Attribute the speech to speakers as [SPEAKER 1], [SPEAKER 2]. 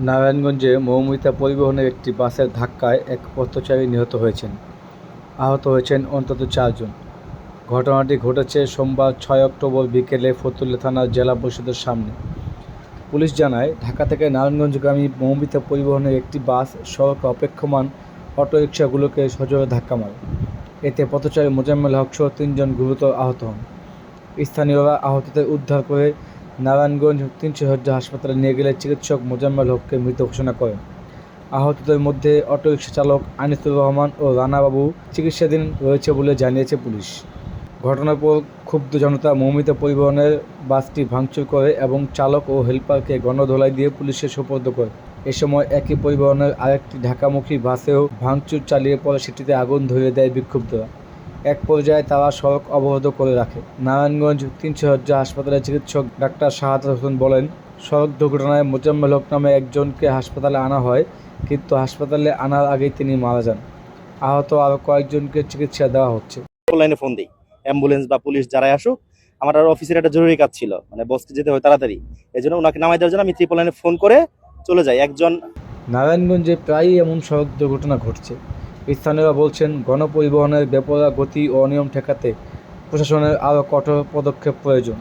[SPEAKER 1] নারায়ণগঞ্জে মৌমিতা পরিবহনের একটি বাসের ধাক্কায় এক পথচারী নিহত হয়েছেন। আহত হয়েছেন অন্তত চারজন। ঘটনাটি ঘটেছে সোমবার ছয় অক্টোবর বিকেলে ফতুল্লা থানার জেলা পরিষদের সামনে। পুলিশ জানায়, ঢাকা থেকে নারায়ণগঞ্জগামী মৌমিতা পরিবহনের একটি বাস সড়কে অপেক্ষমান অটোরিকশাগুলোকে সজোরে ধাক্কা মারে। এতে পথচারী মোজাম্মেল হক সহ তিনজন গুরুতর আহত হন। স্থানীয়রা আহতদের উদ্ধার করে নারায়ণগঞ্জ তিনশো সজ্জা হাসপাতালে নিয়ে গেলে চিকিৎসক মোজাম্মেল হককে মৃত ঘোষণা করেন। আহতদের মধ্যে অটোরিকশা চালক আনিসুর রহমান ও রানাবাবু চিকিৎসাধীন রয়েছে বলে জানিয়েছে পুলিশ। ঘটনার পর ক্ষুব্ধ জনতা মৌমিত পরিবহনের বাসটি ভাঙচুর করে এবং চালক ও হেলপারকে গণধোলাই দিয়ে পুলিশের সোপর্দ করে। এ সময় একই পরিবহনের আরেকটি ঢাকামুখী বাসেও ভাঙচুর চালিয়ে পরে সেটিতে আগুন ধরিয়ে দেয় বিক্ষুব্ধরা। এক পর্যায়ে তারা সড়ক অবরোধ করে রাখে। নারায়ণগঞ্জ তিনশো হজ্জা হাসপাতালের চিকিৎসক ডাক্তার শাহাদ হোসেন বলেন সড়ক দুর্ঘটনায় মোজাম্মেল হক নামে একজনকে হাসপাতালে আনা হয় কিন্তু হাসপাতালে আনার আগেই তিনি মারা যান। আহত আরও কয়েকজনকে চিকিৎসা দেওয়া হচ্ছে।
[SPEAKER 2] লাইনে ফোন দিই। অ্যাম্বুলেন্স বা পুলিশ যারাই আসুক আমার আর অফিসের একটা জরুরি কাজ ছিল মানে বসকে যেতে হয় তাড়াতাড়ি। এই জন্য ওনাকে নামাই দেওয়ার জন্য আমি ত্রিপল লাইনে ফোন করে চলে যাই একজন
[SPEAKER 1] নারায়ণগঞ্জে প্রায়ই এমন সড়ক দুর্ঘটনা ঘটছে। স্থানীয়রা বলছেন গণপরিবহনের বেপরোয়া গতি ও অনিয়ম ঠেকাতে প্রশাসনের আরও কঠোর পদক্ষেপ প্রয়োজন।